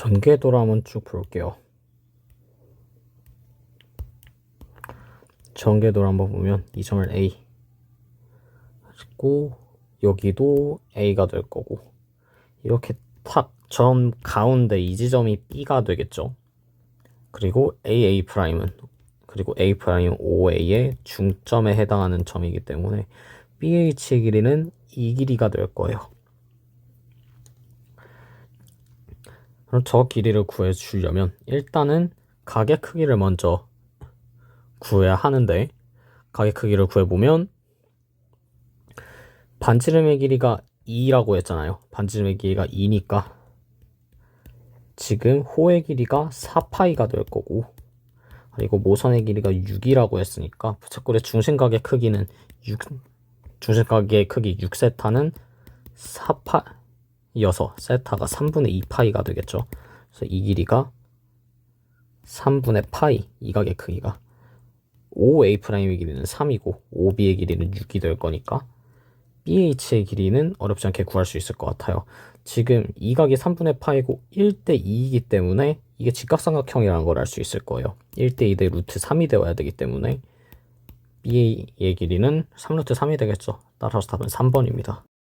전개도를 한번 쭉 볼게요. 전개도를 한번 보면 이 점을 A 그리고 여기도 A가 될 거고 이렇게 탁 점 가운데 이 지점이 B가 되겠죠. 그리고 AA 프라임은 그리고 A 프라임 OA의 중점에 해당하는 점이기 때문에 BH의 길이는 이 길이가 될 거예요. 그럼 저 길이를 구해 주려면 일단은 가게 크기를 먼저 구해야 하는데 가게 크기를 구해 보면 반지름의 길이가 2라고 했잖아요. 반지름의 길이가 2니까 지금 호의 길이가 4파이가 될 거고 그리고 모선의 길이가 6이라고 했으니까 부착골의 중심각의 크기는 6 중심각의 크기 6세타는 4파 이어서 세타가 3분의 2파이가 되겠죠. 그래서 이 길이가 3분의 파이 이 각의 크기가 5a 프라임의 길이는 3이고 5b의 길이는 6이 될 거니까 BH의 길이는 어렵지 않게 구할 수 있을 것 같아요. 지금 이 각이 3분의 파이고 1대 2이기 때문에 이게 직각삼각형이라는 걸 알 수 있을 거예요. 1대 2대 루트 3이 되어야 되기 때문에 BA의 길이는 3루트 3이 되겠죠. 따라서 답은 3번입니다.